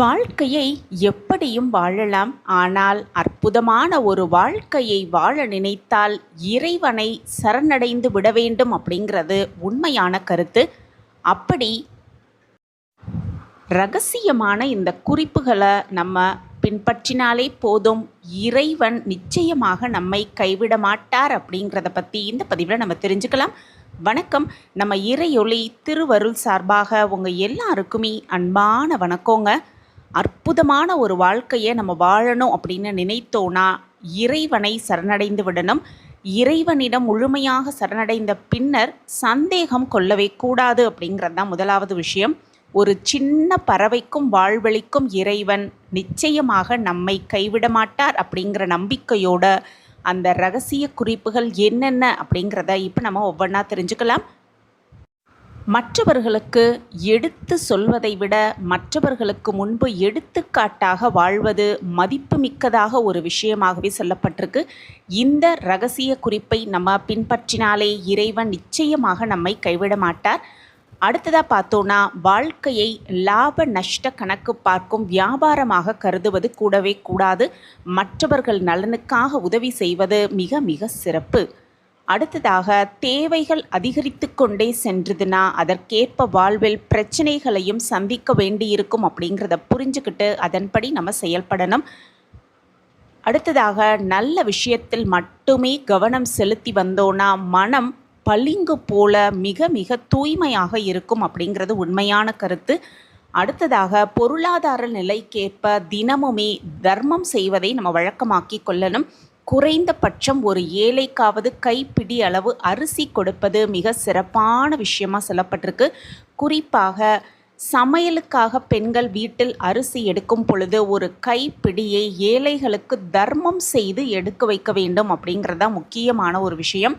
வாழ்க்கையை எப்படியும் வாழலாம். ஆனால் அற்புதமான ஒரு வாழ்க்கையை வாழ நினைத்தால் இறைவனை சரணடைந்து விட வேண்டும் அப்படிங்கிறது உண்மையான கருத்து. அப்படி ரகசியமான இந்த குறிப்புகளை நம்ம பின்பற்றினாலே போதும். இறைவன் நிச்சயமாக நம்மை கைவிட மாட்டார் அப்படிங்கிறத பற்றி இந்த பதிவில் நம்ம தெரிஞ்சுக்கலாம். வணக்கம். நம்ம இறையொளி திருவருள் சார்பாக உங்கள் எல்லாருக்குமே அன்பான வணக்கங்க. அற்புதமான ஒரு வாழ்க்கையை நம்ம வாழணும் அப்படின்னு நினைத்தோன்னா இறைவனை சரணடைந்து விடணும். இறைவனிடம் முழுமையாக சரணடைந்த பின்னர் சந்தேகம் கொள்ளவே கூடாது அப்படிங்கிறது தான் முதலாவது விஷயம். ஒரு சின்ன பறவைக்கும் வாழ்வழிக்கும் இறைவன் நிச்சயமாக நம்மை கைவிட மாட்டார் அப்படிங்கிற நம்பிக்கையோட அந்த ரகசிய குறிப்புகள் என்னென்ன அப்படிங்கிறத இப்போ நம்ம ஒவ்வொன்றா தெரிஞ்சுக்கலாம். மற்றவர்களுக்கு எடுத்து சொல்வதை விட மற்றவர்களுக்கு முன்பு எடுத்துக்காட்டாக வாழ்வது மதிப்புமிக்கதாக ஒரு விஷயமாகவே சொல்லப்பட்டிருக்கு. இந்த ரகசிய குறிப்பை நம்ம பின்பற்றினாலே இறைவன் நிச்சயமாக நம்மை கைவிட மாட்டார். அடுத்ததாக பார்த்தோன்னா வாழ்க்கையை லாப நஷ்ட கணக்கு பார்க்கும் வியாபாரமாக கருதுவது கூடவே கூடாது. மற்றவர்கள் நலனுக்காக உதவி செய்வது மிக மிக சிறப்பு. அடுத்ததாக தேவைகள் அதிகரித்து கொண்டே சென்றதுன்னா அதற்கேற்ப வாழ்வில் பிரச்சனைகளையும் சந்திக்க வேண்டியிருக்கும் அப்படிங்கிறத புரிஞ்சுக்கிட்டு அதன்படி நம்ம செயல்படணும். அடுத்ததாக நல்ல விஷயத்தில் மட்டுமே கவனம் செலுத்தி வந்தோன்னா மனம் பளிங்கு போல மிக மிக தூய்மையாக இருக்கும் அப்படிங்கிறது உண்மையான கருத்து. அடுத்ததாக பொருளாதார நிலைக்கேற்ப தினமுமே தர்மம் செய்வதை நம்ம வழக்கமாக்கி கொள்ளணும். குறைந்தபட்சம் ஒரு ஏழைக்காவது கைப்பிடி அளவு அரிசி கொடுப்பது மிக சிறப்பான விஷயமாக சொல்லப்பட்டிருக்கு. குறிப்பாக சமையலுக்காக பெண்கள் வீட்டில் அரிசி எடுக்கும் பொழுது ஒரு கைப்பிடியை ஏழைகளுக்கு தர்மம் செய்து எடுக்க வைக்க வேண்டும் அப்படிங்கிறது தான் முக்கியமான ஒரு விஷயம்.